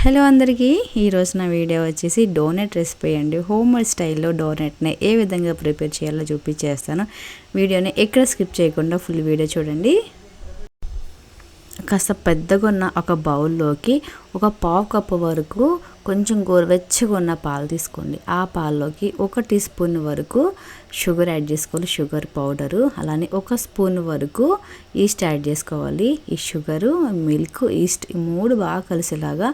Hello అందరికీ ఈరోజు నా వీడియో వచ్చేసి డోనెట్ రెసిపీ అండి. హోమ్ స్టైల్లో డోనెట్ని ఏ విధంగా ప్రిపేర్ చేయాలో చూపించేస్తాను. వీడియోని ఎక్కడ స్కిప్ చేయకుండా ఫుల్ వీడియో చూడండి. కాస్త పెద్దగా ఉన్న ఒక బౌల్లోకి ఒక పావు కప్పు వరకు కొంచెం గోరువెచ్చగా ఉన్న పాలు తీసుకోండి. ఆ పాల్లోకి ఒక టీ స్పూన్ వరకు షుగర్ యాడ్ చేసుకోవాలి. షుగర్ పౌడరు అలానే ఒక స్పూన్ వరకు ఈస్ట్ యాడ్ చేసుకోవాలి. ఈ షుగరు మిల్క్ ఈస్ట్ ఈ మూడు బాగా కలిసేలాగా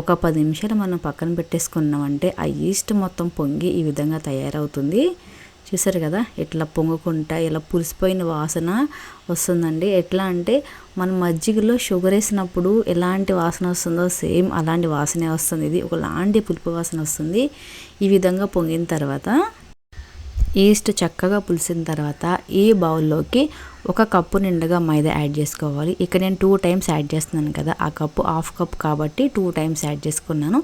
ఒక పది నిమిషాలు మనం పక్కన పెట్టేసుకున్నామంటే ఆ ఈస్ట్ మొత్తం పొంగి ఈ విధంగా తయారవుతుంది. చూసారు కదా ఇట్లా పొంగకుండా ఇలా పులిసిపోయిన వాసన వస్తుందండి. ఎట్లా అంటే మన మజ్జిగలో షుగర్ వేసినప్పుడు ఎలాంటి వాసన వస్తుందో సేమ్ అలాంటి వాసనే వస్తుంది. ఇది ఒకలాంటి పులుపు వాసన వస్తుంది. ఈ విధంగా పొంగిన తర్వాత ఈస్ట్ చక్కగా పులిసిన తర్వాత ఈ బౌల్లోకి ఒక కప్పు నిండుగా మైదా యాడ్ చేసుకోవాలి. ఇక్కడ నేను టూ టైమ్స్ యాడ్ చేస్తున్నాను కదా ఆ కప్పు హాఫ్ కప్ కాబట్టి టూ టైమ్స్ యాడ్ చేసుకున్నాను.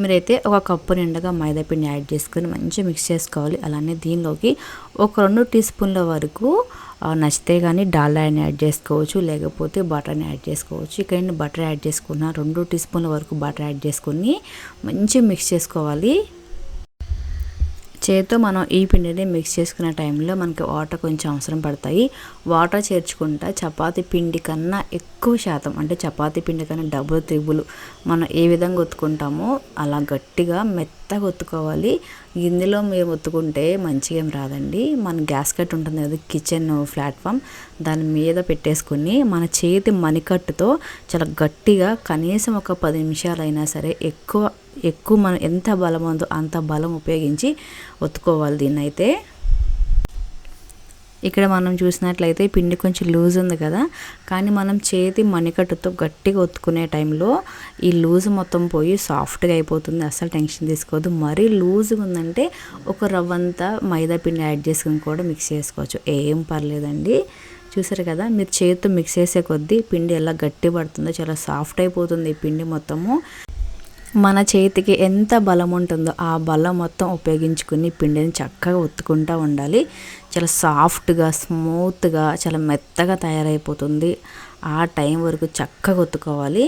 మీరైతే ఒక కప్పు నిండుగా మైదా పిండి యాడ్ చేసుకుని మంచిగా మిక్స్ చేసుకోవాలి. అలానే దీనిలోకి ఒక రెండు టీ స్పూన్ల వరకు నచ్చితే కానీ డాల్డాని యాడ్ చేసుకోవచ్చు లేకపోతే బటర్ని యాడ్ చేసుకోవచ్చు. ఇక్కడ నేను బటర్ యాడ్ చేసుకున్న రెండు టీ స్పూన్ల వరకు బటర్ యాడ్ చేసుకుని మంచిగా మిక్స్ చేసుకోవాలి. చేతితో మనం ఈ పిండిని మిక్స్ చేసుకునే టైంలో మనకి వాటర్ కొంచెం అవసరం పడతాయి. వాటర్ చేర్చుకుంటా చపాతి పిండి కన్నా ఎక్కువ శాతం అంటే చపాతి పిండి కన్నా డబుల్ త్రిబుల్ మనం ఏ విధంగా ఒత్తుకుంటామో అలా గట్టిగా మెత్తగా ఒత్తుకోవాలి. గిన్నెలో మీరు ఒత్తుకుంటే మంచిగా ఏం రాదండి. మన గ్యాస్ కట్ ఉంటుంది కదా కిచెన్ ప్లాట్ఫామ్ దాని మీద పెట్టేసుకుని మన చేతి మణికట్టుతో చాలా గట్టిగా కనీసం ఒక పది నిమిషాలైనా సరే ఎక్కువ ఎక్కువ మనం ఎంత బలం ఉందో అంత బలం ఉపయోగించి ఒత్తుకోవాలి దీన్ని అయితే ఇక్కడ మనం చూసినట్లయితే పిండి కొంచెం లూజ్ ఉంది కదా. కానీ మనం చేతి మణికట్టుతో గట్టిగా ఒత్తుకునే టైంలో ఈ లూజ్ మొత్తం పోయి సాఫ్ట్గా అయిపోతుంది. అస్సలు టెన్షన్ తీసుకోవద్దు. మరీ లూజ్గా ఉందంటే ఒక రవ్వంతా మైదా పిండి యాడ్ చేసుకుని కూడా మిక్స్ చేసుకోవచ్చు. ఏం పర్లేదండి. చూసారు కదా మీరు చేతితో మిక్స్ చేసే కొద్దీ పిండి ఎలా గట్టి పడుతుందో చాలా సాఫ్ట్ అయిపోతుంది ఈ పిండి మొత్తము. మన చేతికి ఎంత బలం ఉంటుందో ఆ బలం మొత్తం ఉపయోగించుకుని పిండిని చక్కగా ఒత్తుకుంటూ ఉండాలి. చాలా సాఫ్ట్గా స్మూత్గా చాలా మెత్తగా తయారైపోతుంది. ఆ టైం వరకు చక్కగా ఒత్తుకోవాలి.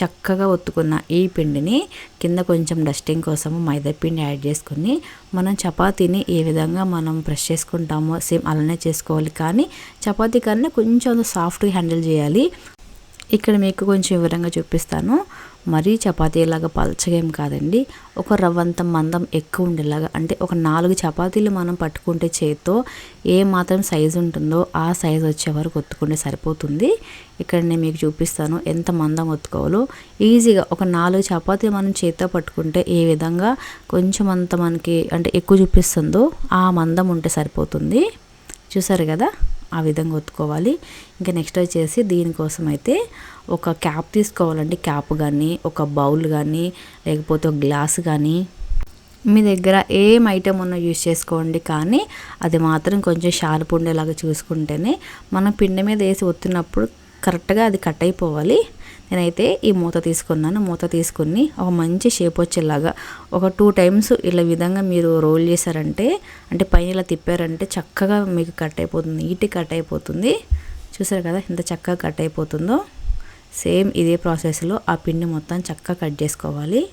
చక్కగా ఒత్తుకున్న ఈ పిండిని కింద కొంచెం డస్టింగ్ కోసము మైదాపిండి యాడ్ చేసుకుని మనం చపాతీని ఏ విధంగా మనం ప్రెస్ చేసుకుంటామో సేమ్ అలానే చేసుకోవాలి. కానీ చపాతీ కన్నా కొంచెం సాఫ్ట్గా హ్యాండిల్ చేయాలి. ఇక్కడ మీకు కొంచెం వివరంగా చూపిస్తాను. మరీ చపాతీలాగా పలచగా ఏం కాదండి. ఒక రవ్వంత మందం ఎక్కువ ఉండేలాగా అంటే ఒక నాలుగు చపాతీలు మనం పట్టుకుంటే చేత్తో ఏ మాత్రం సైజు ఉంటుందో ఆ సైజు వచ్చే వరకు ఒత్తుకుంటే సరిపోతుంది. ఇక్కడ నేను మీకు చూపిస్తాను ఎంత మందం ఒత్తుకోవాలో. ఈజీగా ఒక నాలుగు చపాతీలు మనం చేత్తో పట్టుకుంటే ఏ విధంగా కొంచెం అంత మనకి అంటే ఎక్కువ చూపిస్తుందో ఆ మందం ఉంటే సరిపోతుంది. చూసారు కదా? ఆ విధంగా ఒత్తుకోవాలి. ఇంకా నెక్స్ట్ వచ్చేసి దీనికోసం అయితే ఒక క్యాప్ తీసుకోవాలండి. క్యాప్ కానీ ఒక బౌల్ కానీ లేకపోతే ఒక గ్లాస్ కానీ మీ దగ్గర ఏం ఐటెం ఉన్నా యూజ్ చేసుకోండి. కానీ అది మాత్రం కొంచెం షార్ప్ ఉండేలాగా చూసుకుంటేనే మనం పిండి మీద వేసి ఒత్తినప్పుడు కరెక్ట్గా అది కట్ అయిపోవాలి. నేనైతే ఈ మూత తీసుకున్నాను. మూత తీసుకుని ఒక మంచి షేప్ వచ్చేలాగా ఒక టూ టైమ్స్ ఇలా విధంగా మీరు రోల్ చేశారంటే అంటే పైన ఇలా తిప్పారంటే చక్కగా మీకు కట్ అయిపోతుంది. నీట్గా కట్ అయిపోతుంది. చూసారు కదా ఎంత చక్కగా కట్ అయిపోతుందో? సేమ్ ఇదే ప్రాసెస్లో ఆ పిండి మొత్తం చక్కగా కట్ చేసుకోవాలి.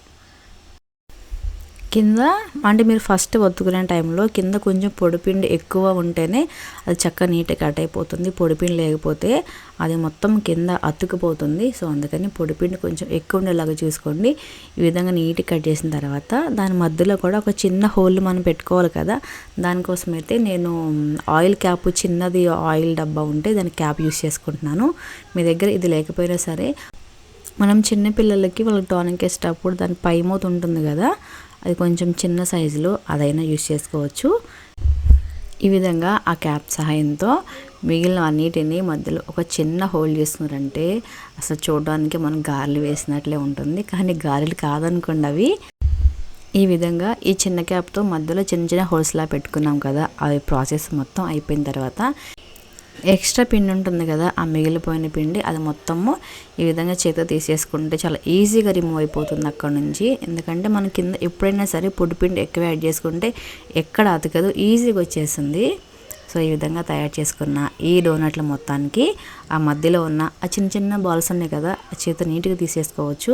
కింద అంటే మీరు ఫస్ట్ ఒత్తుకునే టైంలో కింద కొంచెం పొడిపిండి ఎక్కువ ఉంటేనే అది చక్క నీట్గా కట్ అయిపోతుంది. పొడిపిండి లేకపోతే అది మొత్తం కింద అతుకుపోతుంది. సో అందుకని పొడిపిండి కొంచెం ఎక్కువ ఉండేలాగా చూసుకోండి. ఈ విధంగా నీట్గా కట్ చేసిన తర్వాత దాని మధ్యలో కూడా ఒక చిన్న హోల్ మనం పెట్టుకోవాలి కదా. దానికోసం అయితే నేను ఆయిల్ క్యాప్ చిన్నది ఆయిల్ డబ్బా ఉంటే దాని క్యాప్ యూస్ చేసుకుంటున్నాను. మీ దగ్గర ఇది లేకపోయినా సరే మనం చిన్నపిల్లలకి వాళ్ళకి టానిక్ వేసేటప్పుడు దాని పై మూత ఉంటుంది కదా అది కొంచెం చిన్న సైజులో అదైనా యూస్ చేసుకోవచ్చు. ఈ విధంగా ఆ క్యాప్ సహాయంతో మిగిలిన అన్నిటిని మధ్యలో ఒక చిన్న హోల్ చేసుకున్నారంటే అసలు చూడడానికి మనం గారెలు వేసినట్లే ఉంటుంది. కానీ గారెలు కాదనుకోండి అవి. ఈ విధంగా ఈ చిన్న క్యాప్తో మధ్యలో చిన్న చిన్న హోల్స్లా పెట్టుకున్నాం కదా. అవి ప్రాసెస్ మొత్తం అయిపోయిన తర్వాత ఎక్స్ట్రా పిండి ఉంటుంది కదా ఆ మిగిలిపోయిన పిండి అది మొత్తము ఈ విధంగా చేతితో తీసేసుకుంటే చాలా ఈజీగా రిమూవ్ అయిపోతుంది అక్కడ నుంచి. ఎందుకంటే మన కింద ఎప్పుడైనా సరే పొడి పిండి ఎక్కువ యాడ్ చేసుకుంటే ఎక్కడ అతకదు ఈజీగా వచ్చేసింది సో ఈ విధంగా తయారు చేసుకున్న ఈ డోనట్ల మొత్తానికి ఆ మధ్యలో ఉన్న ఆ చిన్న చిన్న బాల్స్ ఉన్నాయి కదా ఆ చేత నీట్గా తీసేసుకోవచ్చు.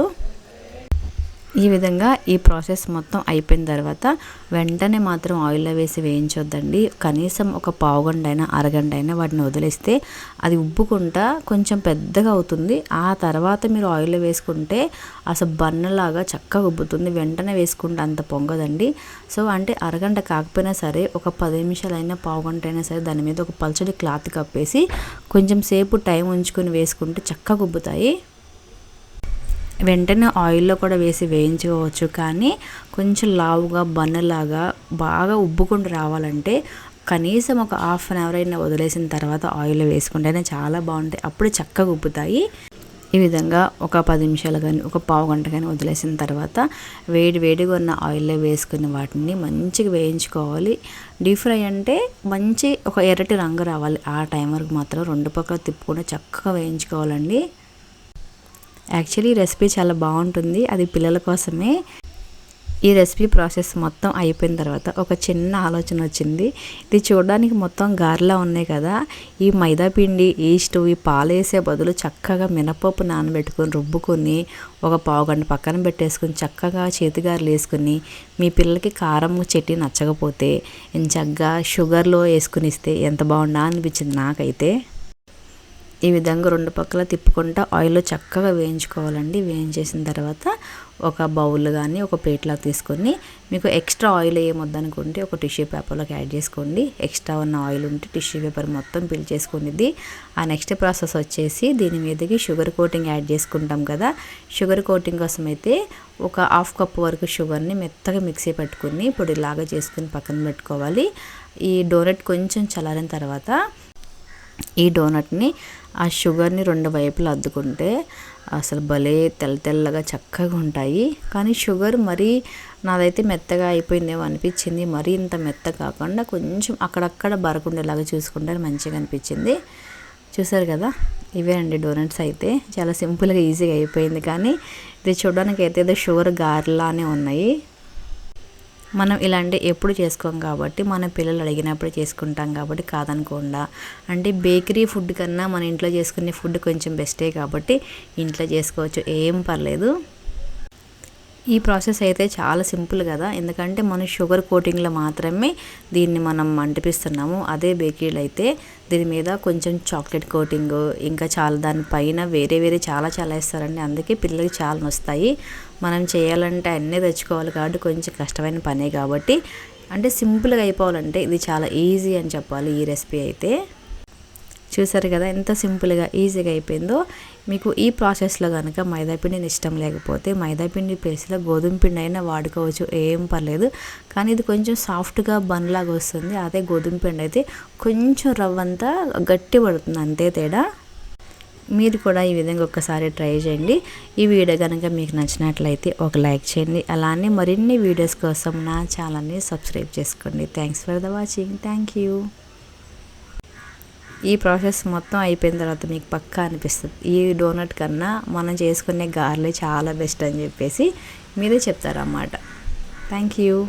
ఈ విధంగా ఈ ప్రాసెస్ మొత్తం అయిపోయిన తర్వాత వెంటనే మాత్రం ఆయిల్లో వేసి వేయించొద్దండి. కనీసం ఒక పావుగంట అయినా అరగంట అయినా వాటిని వదిలేస్తే అది ఉబ్బుకుంటా కొంచెం పెద్దగా అవుతుంది. ఆ తర్వాత మీరు ఆయిల్లో వేసుకుంటే అసలు బన్నలాగా చక్కగా ఉబ్బుతుంది. వెంటనే వేసుకుంటే అంత పొంగదండి. సో అంటే అరగంట కాకపోయినా సరే ఒక పది నిమిషాలైనా పావుగంట అయినా సరే దాని మీద ఒక పల్చడి క్లాత్ కప్పేసి కొంచెం సేపు టైం ఉంచుకొని వేసుకుంటే చక్కగా ఉబ్బుతాయి. వెంటనే ఆయిల్లో కూడా వేసి వేయించుకోవచ్చు. కానీ కొంచెం లావుగా బన్నలాగా బాగా ఉబ్బుకుండా రావాలంటే కనీసం ఒక హాఫ్ అన్ అవర్ అయినా వదిలేసిన తర్వాత ఆయిల్లో వేసుకుంటేనే చాలా బాగుంటాయి. అప్పుడు చక్కగా ఉబ్బుతాయి. ఈ విధంగా ఒక పది నిమిషాలు కానీ ఒక పావు గంట కానీ వదిలేసిన తర్వాత వేడి వేడిగా ఉన్న ఆయిల్లో వేసుకున్న వాటిని మంచిగా వేయించుకోవాలి. డీప్ ఫ్రై అంటే మంచి ఒక ఎర్రటి రంగు రావాలి. ఆ టైం వరకు మాత్రం రెండు పక్కల తిప్పుకుండా చక్కగా వేయించుకోవాలండి. యాక్చువల్లీ రెసిపీ చాలా బాగుంటుంది. అది పిల్లల కోసమే. ఈ రెసిపీ ప్రాసెస్ మొత్తం అయిపోయిన తర్వాత ఒక చిన్న ఆలోచన వచ్చింది. ఇది చూడడానికి మొత్తం గారెలా ఉన్నాయి కదా? ఈ మైదా పిండి ఈస్ట్ ఈ పాలు వేసే బదులు చక్కగా మినపప్పు నానబెట్టుకొని రుబ్బుకొని ఒక పావు గంట పక్కన పెట్టేసుకొని చక్కగా చేతిగారులు వేసుకుని మీ పిల్లలకి కారం చెట్టి నచ్చకపోతే చక్కగా షుగర్లో వేసుకుని ఇస్తే ఎంత బాగుండా అనిపించింది నాకైతే. ఈ విధంగా రెండు పక్కల తిప్పుకుంటా ఆయిల్లో చక్కగా వేయించుకోవాలండి. వేయించేసిన తర్వాత ఒక బౌల్ కానీ ఒక ప్లేట్లో తీసుకొని మీకు ఎక్స్ట్రా ఆయిల్ ఏమొద్దనుకుంటే ఒక టిష్యూ పేపర్లోకి యాడ్ చేసుకోండి. ఎక్స్ట్రా ఉన్న ఆయిల్ ఉంటే టిష్యూ పేపర్ మొత్తం పిల్ చేసుకునేది. ఆ నెక్స్ట్ ప్రాసెస్ వచ్చేసి దీని మీదకి షుగర్ కోటింగ్ యాడ్ చేసుకుంటాం కదా. షుగర్ కోటింగ్ కోసం అయితే ఒక హాఫ్ కప్ వరకు షుగర్ని మెత్తగా మిక్సీ పెట్టుకుని పొడిలాగా చేసుకుని పక్కన పెట్టుకోవాలి. ఈ డోనట్ కొంచెం చల్లారిన తర్వాత ఈ డోనట్ని ఆ షుగర్ని రెండు వైపులు అద్దుకుంటే అసలు భలే తెల్ల తెల్లగా చక్కగా ఉంటాయి. కానీ షుగర్ మరీ నాదైతే మెత్తగా అయిపోయిందేమో అనిపించింది. మరీ ఇంత మెత్త కాకుండా కొంచెం అక్కడక్కడ బరకుండేలాగా చూసుకుంటే మంచిగా అనిపించింది. చూసారు కదా? ఇవే అండి డోనట్స్ అయితే. చాలా సింపుల్గా ఈజీగా అయిపోయింది. కానీ ఇది చూడడానికి అయితే ఏదో షుగర్ గారెలానే ఉన్నాయి. మనం ఇలాంటి ఎప్పుడు చేసుకోం కాబట్టి మన పిల్లలు అడిగినప్పుడు చేసుకుంటాం కాబట్టి కాదనకుండా. అంటే బేకరీ ఫుడ్ కన్నా మన ఇంట్లో చేసుకునే ఫుడ్ కొంచెం బెస్టే కాబట్టి ఇంట్లో చేసుకోవచ్చు. ఏం పర్లేదు. ఈ ప్రాసెస్ అయితే చాలా సింపుల్ కదా. ఎందుకంటే మనం షుగర్ కోటింగ్లో మాత్రమే దీన్ని మనం అంటిపిస్తున్నాము. అదే బేకరీలు అయితే దీని మీద కొంచెం చాక్లెట్ కోటింగ్ ఇంకా చాలా దానిపైన వేరే వేరే చాలా చాలా వేస్తారండి. అందుకే పిల్లలకి చాలా వస్తాయి మనం చేయాలంటే అన్నీ తెచ్చుకోవాలి కాబట్టి కొంచెం కష్టమైన పనే కాబట్టి. అంటే సింపుల్గా అయిపోవాలంటే ఇది చాలా ఈజీ అని చెప్పాలి ఈ రెసిపీ అయితే. చూసారు కదా ఎంత సింపుల్గా ఈజీగా అయిపోయిందో. మీకు ఈ ప్రాసెస్లో కనుక మైదాపిండిని ఇష్టం లేకపోతే మైదాపిండి ప్లేస్లో గోధుమ పిండి అయినా వాడుకోవచ్చు ఏం పర్లేదు. కానీ ఇది కొంచెం సాఫ్ట్గా బన్లాగా వస్తుంది. అదే గోధుమ పిండి అయితే కొంచెం రవ్వంతా గట్టి పడుతుంది అంతే తేడా. మీరు కూడా ఈ విధంగా ఒక్కసారి ట్రై చేయండి. ఈ వీడియో కనుక మీకు నచ్చినట్లయితే ఒక లైక్ చేయండి. అలానే మరిన్ని వీడియోస్ కోసం నా ఛానల్ని సబ్స్క్రైబ్ చేసుకోండి. Thanks for the watching. Thank you. ఈ ప్రాసెస్ మొత్తం అయిపోయిన తర్వాత మీకు పక్కా అనిపిస్తుంది. ఈ డోనట్ కన్నా మనం చేసుకునే గార్లే చాలా బెస్ట్ అని చెప్పేసి మీరే చెప్తారన్నమాట. Thank you.